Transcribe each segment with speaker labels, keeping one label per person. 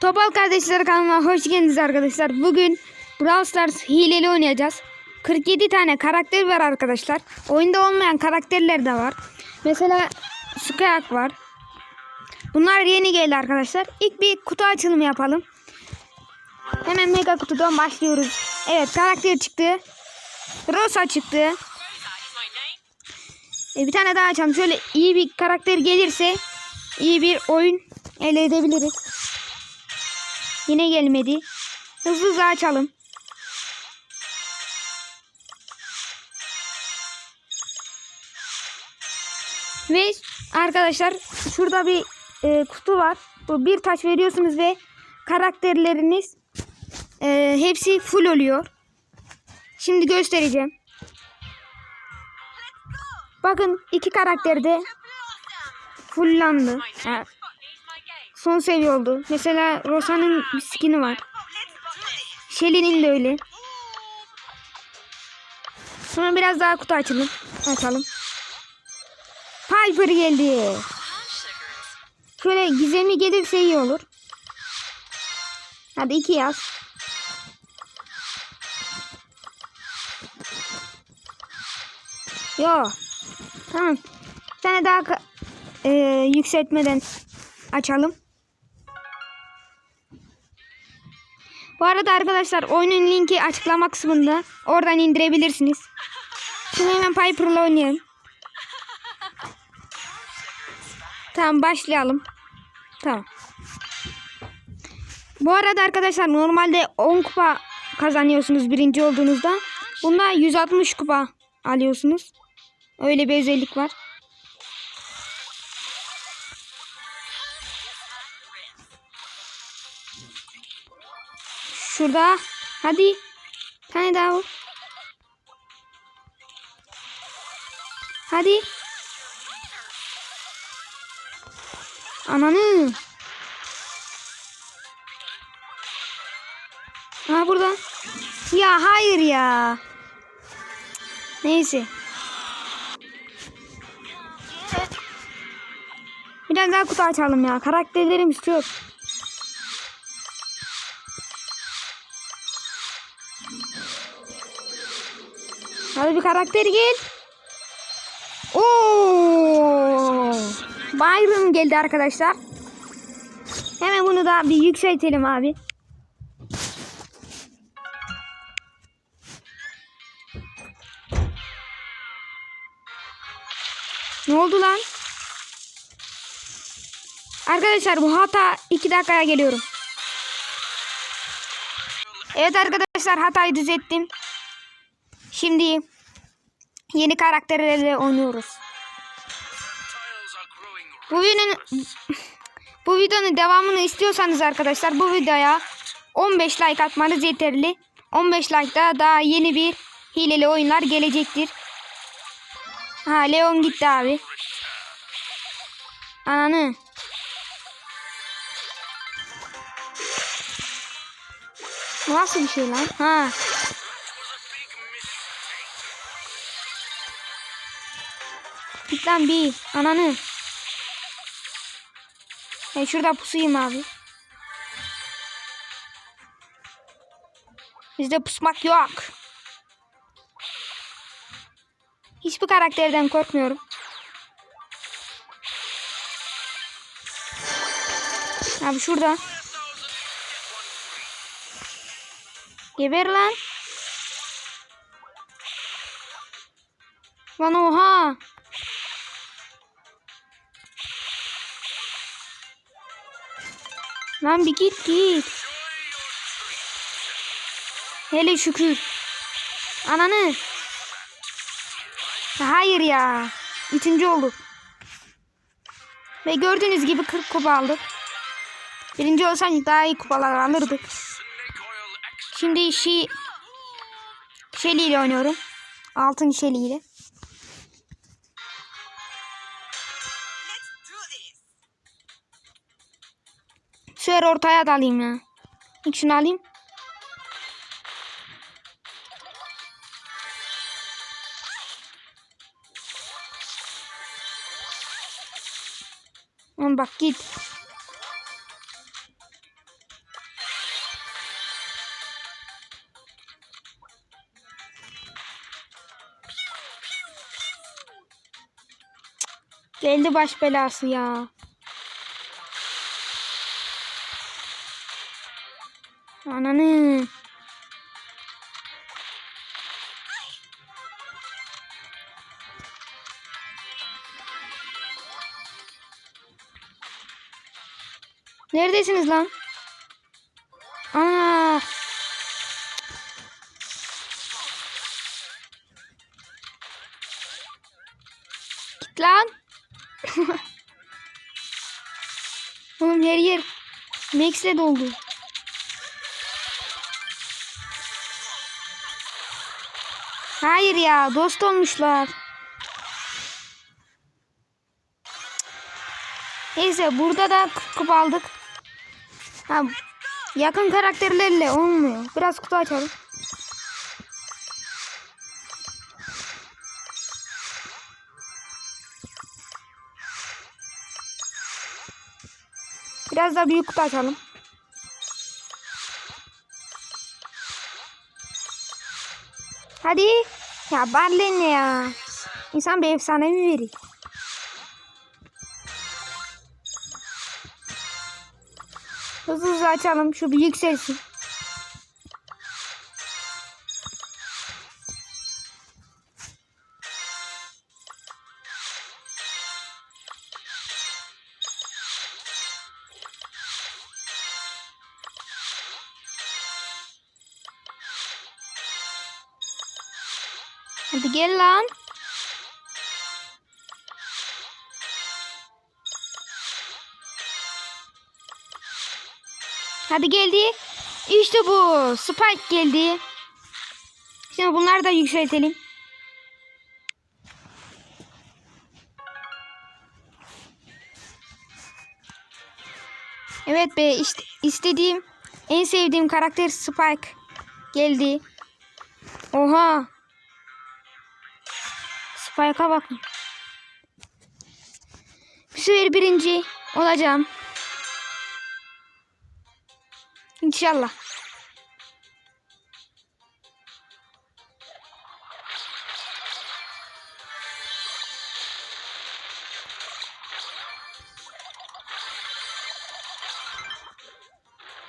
Speaker 1: Topal Kardeşler kanalıma hoş geldiniz arkadaşlar. Bugün Brawl Stars hileli oynayacağız. 47 tane karakter var arkadaşlar. Oyunda olmayan karakterler de var. Mesela Squawk var. Bunlar yeni geldi arkadaşlar. İlk bir kutu açılımı yapalım. Hemen mega kutudan başlıyoruz. Evet karakter çıktı. Rosa çıktı. E, bir tane daha açalım. Şöyle iyi bir karakter gelirse iyi bir oyun elde edebiliriz. Yine gelmedi. Hızlı hızlı açalım. Ve arkadaşlar şurada bir e, kutu var. Bu bir taş veriyorsunuz ve karakterleriniz e, hepsi full oluyor. Şimdi göstereceğim. Bakın iki karakter de fulllandı. Ha, son seviye oldu. Mesela Rosa'nın bir skin'i var. Shelly'nin de öyle. Sonra biraz daha kutu açalım. Açalım. Piper geldi. Şöyle gizemi gelirse iyi olur. Hadi iki yaz. Yo. Tamam. Bir tane daha e, yükseltmeden açalım. Bu arada arkadaşlar oyunun linki açıklama kısmında. Oradan indirebilirsiniz. Şimdi hemen Piper'la oynayalım. Tamam başlayalım. Tamam. Bu arada arkadaşlar normalde 10 kupa kazanıyorsunuz birinci olduğunuzda. Bunda 160 kupa alıyorsunuz. Öyle bir özellik var. Şurada. Hadi. Bir tane daha vur. Hadi. Ananı. Ha burada. Ya hayır ya. Neyse. Biraz daha kutu açalım ya. Karakterlerim istiyor. Bir karakter gel. Oo! Byron geldi arkadaşlar. Hemen bunu da bir yükseltelim abi. Ne oldu lan? Arkadaşlar bu hata 2 dakikaya geliyorum. Evet arkadaşlar hatayı düzelttim. Şimdi yeni karakterlerle oynuyoruz. Bu videonun bu videonun devamını istiyorsanız arkadaşlar bu videoya 15 like atmanız yeterli. 15 like'da daha yeni bir hileli oyunlar gelecektir. Ha Leon gitti abi. Ananı. Nasıl bir şey lan? Ha. Git lan bir. Ananı. Ben şurada pusuyum abi. Bizde pusmak yok. Hiçbir karakterden korkmuyorum. Abi şurada. Geber lan. Lan oha. Lan bir git git. Hele şükür. Ananı. Hayır ya. Üçüncü olduk. Ve gördüğünüz gibi 40 kupa aldık. Birinci olsaydık daha iyi kupalar alırdık. Şimdi şey Shelly ile oynuyorum. Altın Shelly ile. Şöyle ortaya dalayım ya. İlk şunu alayım. Lan bak git. Geldi baş belası ya. Ananı. Neredesiniz lan? Ana. Git lan. Oğlum her yer Max'le doldu. Hayır ya dost olmuşlar. Neyse burada da kupa aldık. Ha, yakın karakterlerle olmuyor. Biraz kutu açalım. Biraz da büyük kutu açalım. Hadi. Ya Barley ne ya? İnsan bir efsanevi verir. Hızlı hızlı açalım. Şu bir yükselsin. Hadi gel lan. Hadi geldi. İşte bu. Spike geldi. Şimdi bunları da yükseltelim. Evet be işte istediğim en sevdiğim karakter Spike geldi. Oha. Spike'a bakın. Bir sefer birinci olacağım. İnşallah.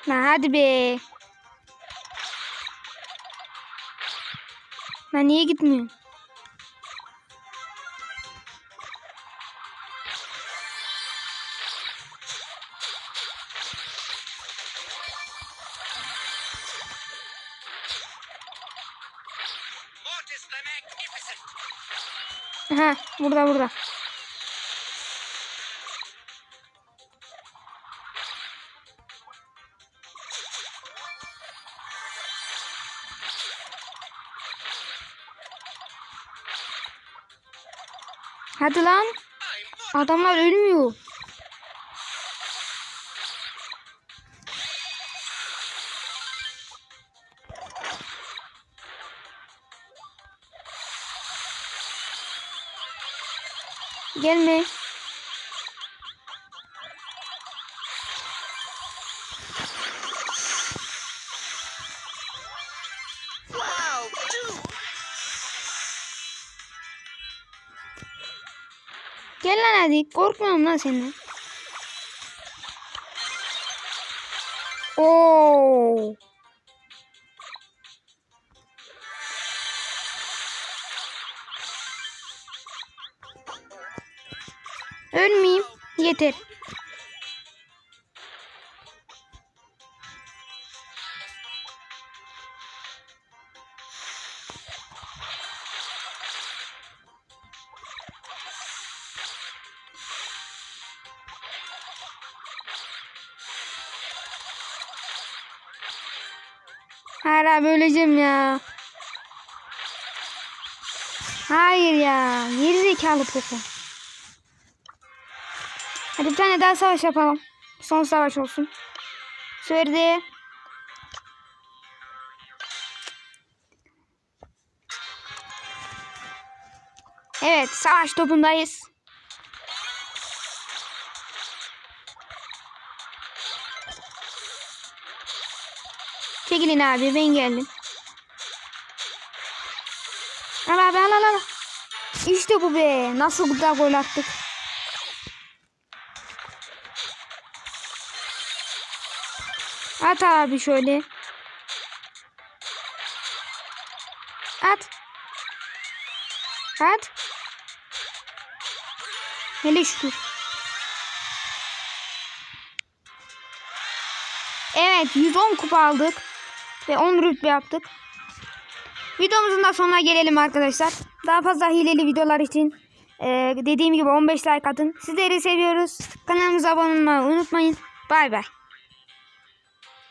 Speaker 1: Lan hadi be. Lan niye gitmiyor? Aha burada burada. Hadi lan. Adamlar ölmüyor. Gelme. Gel lan hadi. Korkmuyorum lan senden. Ölmeyeyim. Yeter. Hayır abi öleceğim ya. Hayır ya. Geri zekalı Poco. Hadi bir tane daha savaş yapalım. Son savaş olsun. Söyledi. Evet savaş topundayız. Çekilin abi ben geldim. Al abi al al al. İşte bu be. Nasıl güzel gol attık. At abi şöyle. At. At. Hele şükür. Evet 110 kupa aldık. Ve 10 rütbe yaptık. Videomuzun da sonuna gelelim arkadaşlar. Daha fazla hileli videolar için e, dediğim gibi 15 like atın. Sizleri seviyoruz. Kanalımıza abone olmayı unutmayın. Bay bay.